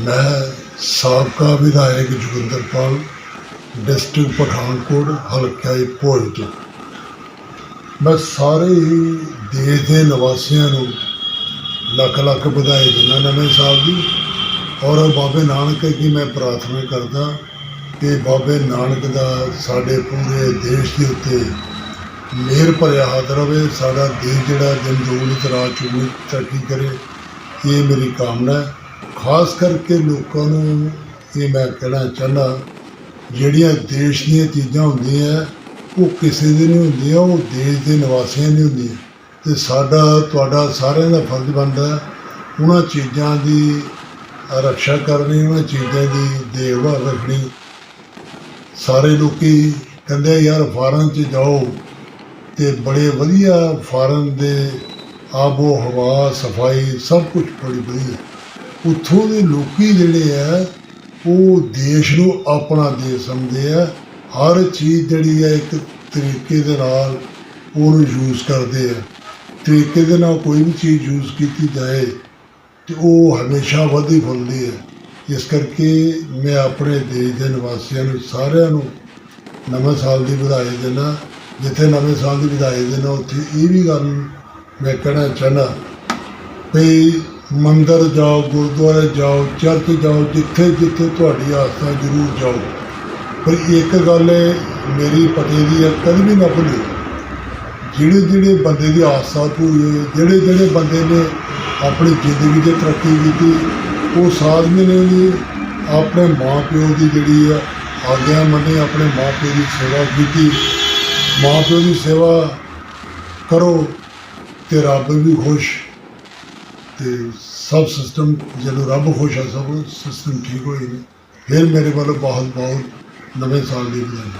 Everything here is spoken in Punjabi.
ਮੈਂ ਸਾਬਕਾ ਵਿਧਾਇਕ ਜੋਗਿੰਦਰ ਪਾਲ, ਡਿਸਟ੍ਰਿਕਟ ਪਠਾਨਕੋਟ ਹਲਕਾ ਭੋਜ ਤੋਂ। ਮੈਂ ਸਾਰੇ ਹੀ ਦੇਸ਼ ਦੇ ਨਿਵਾਸੀਆਂ ਨੂੰ ਲੱਖ ਲੱਖ ਵਧਾਈ ਦਿੰਦਾ ਨਵੇਂ ਸਾਲ ਦੀ। ਔਰ ਬਾਬੇ ਨਾਨਕ ਦੀ ਮੈਂ ਪ੍ਰਾਰਥਨਾ ਕਰਦਾ ਕਿ ਬਾਬੇ ਨਾਨਕ ਦਾ ਸਾਡੇ ਪੂਰੇ ਦੇਸ਼ ਦੇ ਉੱਤੇ ਮਿਹਰ ਭਰਿਆ ਹੱਥ ਰਵੇ, ਸਾਡਾ ਦੇਸ਼ ਜਿਹੜਾ ਦਿਨ ਦੁਗਣੀ ਰਾਤ ਚੌਗੁਣੀ ਤਰੱਕੀ ਕਰੇ, ਇਹ ਮੇਰੀ ਕਾਮਨਾ ਹੈ। ਖਾਸ ਕਰਕੇ ਲੋਕਾਂ ਨੂੰ ਇਹ ਮੈਂ ਕਹਿਣਾ ਚਾਹੁੰਦਾ, ਜਿਹੜੀਆਂ ਦੇਸ਼ ਦੀਆਂ ਚੀਜ਼ਾਂ ਹੁੰਦੀਆਂ, ਉਹ ਕਿਸੇ ਦੀ ਨਹੀਂ ਹੁੰਦੀਆਂ, ਉਹ ਦੇਸ਼ ਦੇ ਨਿਵਾਸੀਆਂ ਦੀ ਹੁੰਦੀਆਂ। ਤੇ ਸਾਡਾ, ਤੁਹਾਡਾ ਸਾਰਿਆਂ ਦਾ ਫਰਜ਼ ਬਣਦਾ ਉਹਨਾਂ ਚੀਜ਼ਾਂ ਦੀ ਰੱਖਿਆ ਕਰਨੀ, ਉਹਨਾਂ ਚੀਜ਼ਾਂ ਦੀ ਦੇਖਭਾਲ ਰੱਖਣੀ। ਸਾਰੇ ਲੋਕੀ ਕਹਿੰਦੇ ਯਾਰ ਫਾਰਨ 'ਚ ਜਾਓ ਤੇ ਬੜੇ ਵਧੀਆ ਫਾਰਨ ਦੇ ਆਬੋ ਹਵਾ ਸਫ਼ਾਈ ਸਭ ਕੁਝ ਬੜੀ ਵਧੀਆ। ਉੱਥੋਂ ਦੇ ਲੋਕੀ ਜਿਹੜੇ ਆ, ਉਹ ਦੇਸ਼ ਨੂੰ ਆਪਣਾ ਦੇਸ਼ ਸਮਝਦੇ ਆ। ਹਰ ਚੀਜ਼ ਜਿਹੜੀ ਹੈ ਇੱਕ ਤਰੀਕੇ ਦੇ ਨਾਲ ਉਹਨੂੰ ਯੂਜ਼ ਕਰਦੇ ਆ। ਤਰੀਕੇ ਦੇ ਨਾਲ ਕੋਈ ਵੀ ਚੀਜ਼ ਯੂਜ਼ ਕੀਤੀ ਜਾਏ, ਤੇ ਉਹ ਹਮੇਸ਼ਾ ਵਧੀ ਫੁੱਲਦੀ ਹੈ ਇਸ ਕਰਕੇ ਮੈਂ ਆਪਣੇ ਦੇਸ਼ ਦੇ ਨਿਵਾਸੀਆਂ ਨੂੰ, ਸਾਰਿਆਂ ਨੂੰ ਨਵੇਂ ਸਾਲ ਦੀ ਵਧਾਈ ਦਿੰਦਾ। ਜਿੱਥੇ ਨਵੇਂ ਸਾਲ ਦੀ ਵਧਾਈ ਦਿੰਦਾ, ਉੱਥੇ ਇਹ ਵੀ ਗੱਲ ਮੈਂ ਕਹਿਣਾ ਚਾਹੁੰਦਾ ਵੀ ਮੰਦਰ ਜਾਓ, ਗੁਰਦੁਆਰੇ ਜਾਓ, ਚਰਚ ਜਾਓ, ਜਿੱਥੇ ਜਿੱਥੇ ਤੁਹਾਡੀ ਆਸਥਾ ਜ਼ਰੂਰ ਜਾਓ। ਪਰ ਇੱਕ ਗੱਲ ਮੇਰੀ ਪਤੇ ਦੀ ਹੈ, ਕਦੇ ਵੀ ਨਾ ਭੁੱਲਿਓ ਜਿਹੜੇ ਜਿਹੜੇ ਬੰਦੇ ਦੀ ਆਸਥਾ ਪੂਰੀ ਜਿਹੜੇ ਜਿਹੜੇ ਬੰਦੇ ਨੇ ਆਪਣੀ ਜ਼ਿੰਦਗੀ 'ਚ ਤਰੱਕੀ ਕੀਤੀ, ਉਹ ਸਾਧਨੇ ਨੇ ਵੀ ਆਪਣੇ ਮਾਂ ਪਿਓ ਦੀ ਜਿਹੜੀ ਆ ਆਗਿਆ ਮੰਨੇ, ਆਪਣੇ ਮਾਂ ਪਿਓ ਦੀ ਸੇਵਾ ਕੀਤੀ। ਮਾਂ ਪਿਓ ਦੀ ਸੇਵਾ ਕਰੋ ਤੇ ਰੱਬ ਵੀ ਖੁਸ਼। ਤੇ ਸਭ ਸਿਸਟਮ ਜਦੋਂ ਰੱਬ ਖੁਸ਼ ਹੈ ਸਭ ਸਿਸਟਮ ਠੀਕ ਹੋਏ ਨੇ, ਫਿਰ ਮੇਰੇ ਵੱਲੋਂ ਬਹੁਤ ਬਹੁਤ ਨਵੇਂ ਸਾਲ ਦੀ ਵਧਾਈ।